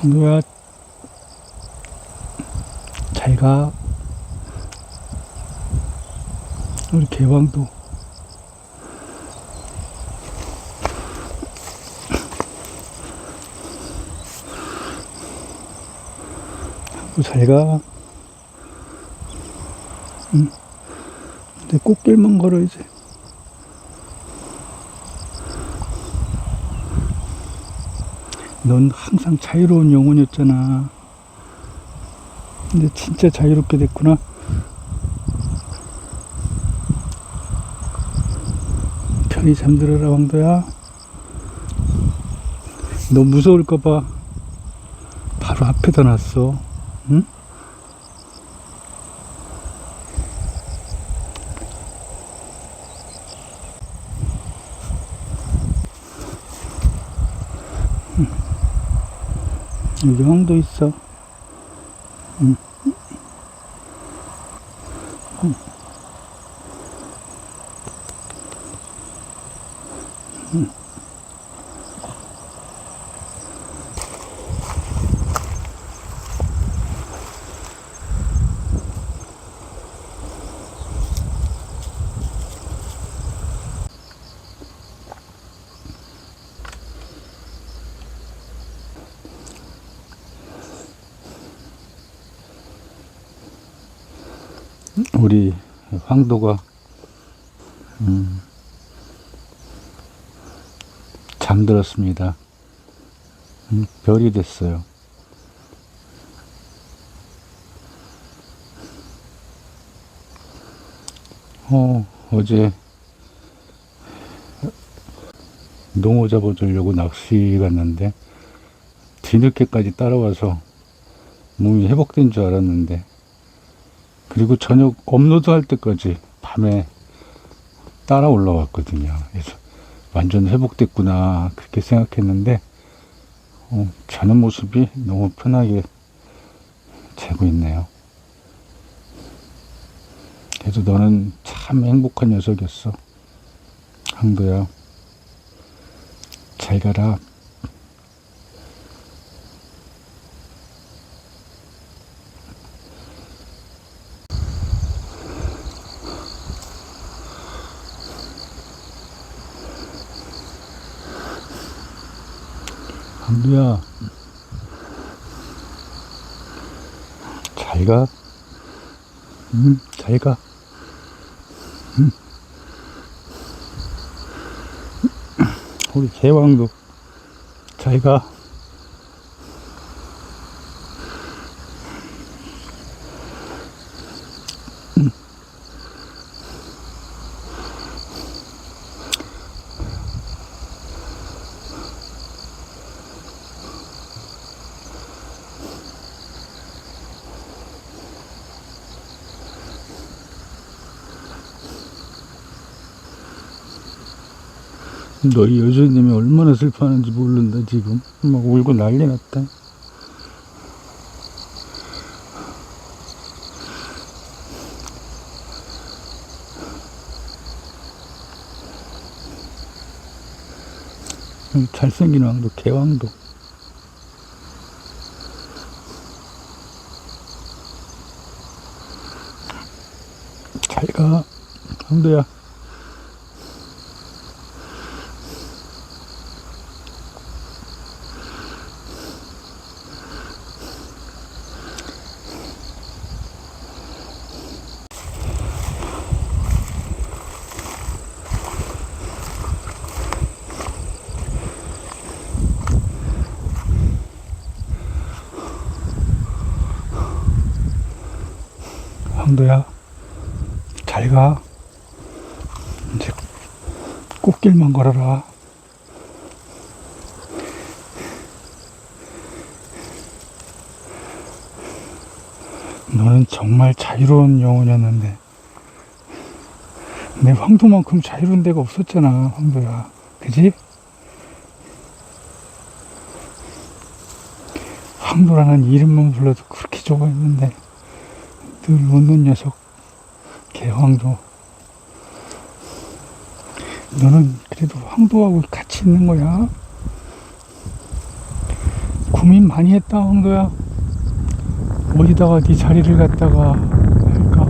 황도야, 잘 가. 우리 개왕도. 황도 잘 가. 응. 내 꽃길만 걸어, 이제. 넌 항상 자유로운 영혼이었잖아. 근데 진짜 자유롭게 됐구나. 편히 잠들어라, 왕도야. 너 무서울까봐 바로 앞에다 놨어. 응? 여기 황도 있어. 응. 응. 응. 우리 황도가 음, 잠들었습니다. 음, 별이 됐어요. 어, 어제 농어 잡아주려고 낚시 갔는데 뒤늦게까지 따라와서 몸이 회복된 줄 알았는데 그리고 저녁 업로드 할 때까지 밤에 따라 올라왔거든요. 그래서 완전 회복됐구나 그렇게 생각했는데 어, 자는 모습이 너무 편하게 자고 있네요. 그래서 너는 참 행복한 녀석이었어. 항도야. 잘 가라. 강두야, 잘 가. 응, 잘 가. 응. 우리 개왕도 잘 가. 너희 여주님이 얼마나 슬퍼하는지 모른다 지금 막 울고 난리 났다. 이 잘생긴 왕도 개왕도. 잘가 왕도야 황도야, 잘 가. 이제 꽃길만 걸어라. 너는 정말 자유로운 영혼이었는데, 내 황도만큼 자유로운 데가 없었잖아, 황도야. 그지? 황도라는 이름만 불러도 그렇게 좋아했는데, 늘 웃는 녀석 개황도 너는 그래도 황도하고 같이 있는 거야? 고민 많이 했다 황도야. 어디다가 네 자리를 갖다가 할까?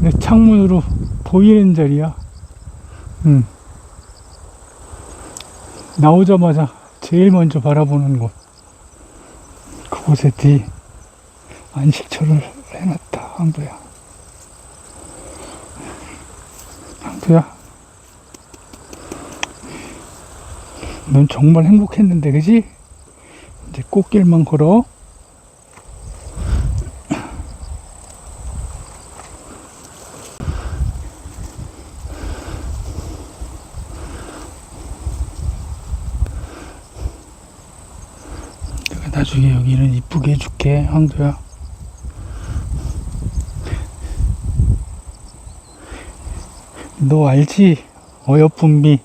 내 창문으로 보이는 자리야. 응. 나오자마자 제일 먼저 바라보는 곳. 그곳에 네 안식처를 해놨다. 황도야. 황도야. 넌 정말 행복했는데 그지? 이제 꽃길만 걸어. 나중에 여기는 이쁘게 해줄게 황도야 너 알지? 어여쁜미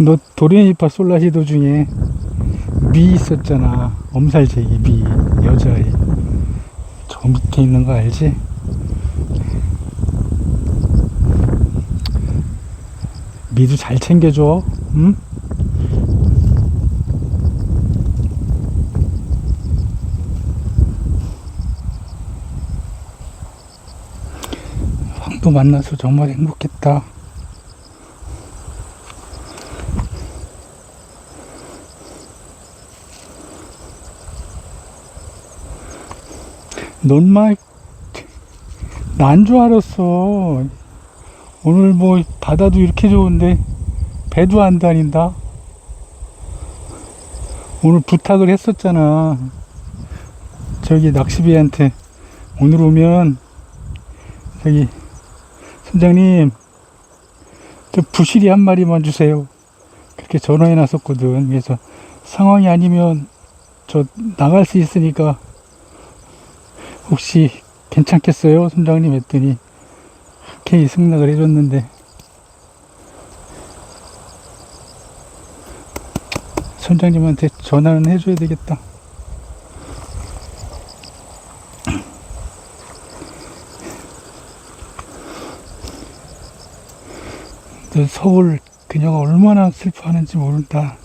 너 도레미파 솔라시도 중에 미 있었잖아 엄살제기 미 여자애 저 밑에 있는 거 알지? 미도 잘 챙겨줘 응? 황도 만나서 정말 행복했다 넌만 난줄 알았어. 오늘 뭐 바다도 이렇게 좋은데 배도 안 다닌다. 오늘 부탁을 했었잖아. 저기 낚시비한테 오늘 오면 저기 선장님 저 부실이 한 마리만 주세요. 그렇게 전화해 놨었거든. 그래서 상황이 아니면 저 나갈 수 있으니까 혹시 괜찮겠어요? 선장님 했더니 흔쾌히 승낙을 해줬는데 선장님한테 전화는 해줘야 되겠다. 너 서울 그녀가 얼마나 슬퍼하는지 모른다.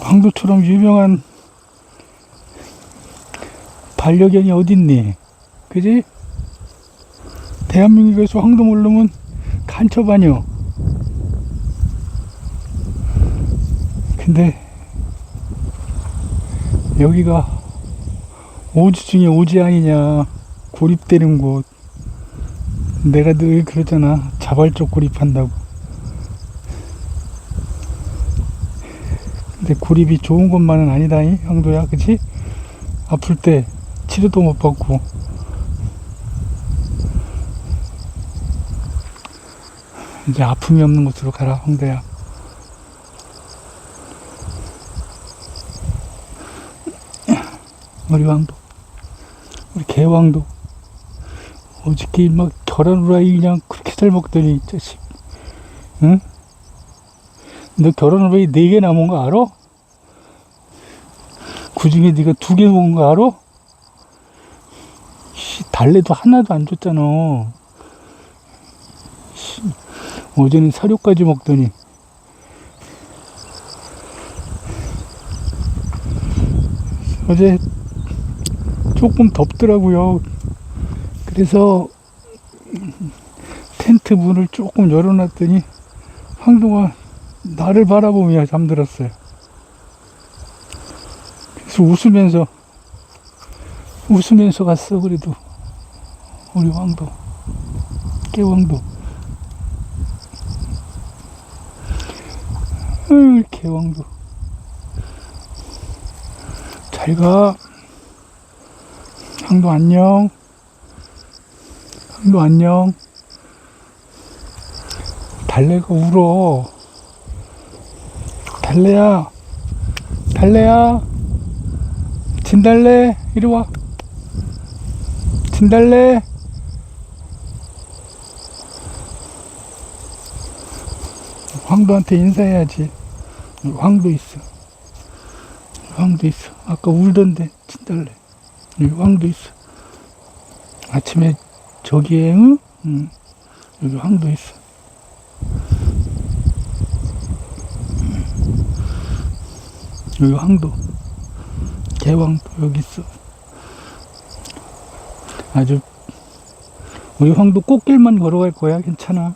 황도처럼 유명한 반려견이 어딨니? 그지? 대한민국에서 황도 모르면 간첩 아니여. 근데 여기가 오지 중에 오지 아니냐. 고립되는 곳. 내가 늘 그러잖아. 자발적 고립한다고. 근데 고립이 좋은 것만은 아니다이 형도야 그치? 아플 때 치료도 못 받고 이제 아픔이 없는 곳으로 가라 황도야 우리 왕도 우리 개왕도 어저께 막 계란 후라이 그냥 그렇게 잘 먹더니 이 자식 응? 너 결혼 후라이 네 개 남은 거 알아? 그 중에 네가 두 개 먹은 거 알아? 씨, 달래도 하나도 안 줬잖아. 씨, 어제는 사료까지 먹더니. 어제 조금 덥더라고요. 그래서 텐트 문을 조금 열어놨더니 황도가 나를 바라보며 잠들었어요. 그래서 웃으면서 웃으면서 갔어 그래도. 우리 왕도. 개왕도. 개왕도. 잘가 황도 안녕. 황도 안녕. 달래가 울어. 달래야. 달래야. 진달래 이리 와. 진달래. 황도한테 인사해야지. 황도 있어. 황도 있어. 아까 울던데 진달래 황도 있어 아침에 저기에 응? 응. 여기 황도 있어. 여기 황도, 개왕도 여기 있어. 아주 우리 황도 꽃길만 걸어갈 거야, 괜찮아.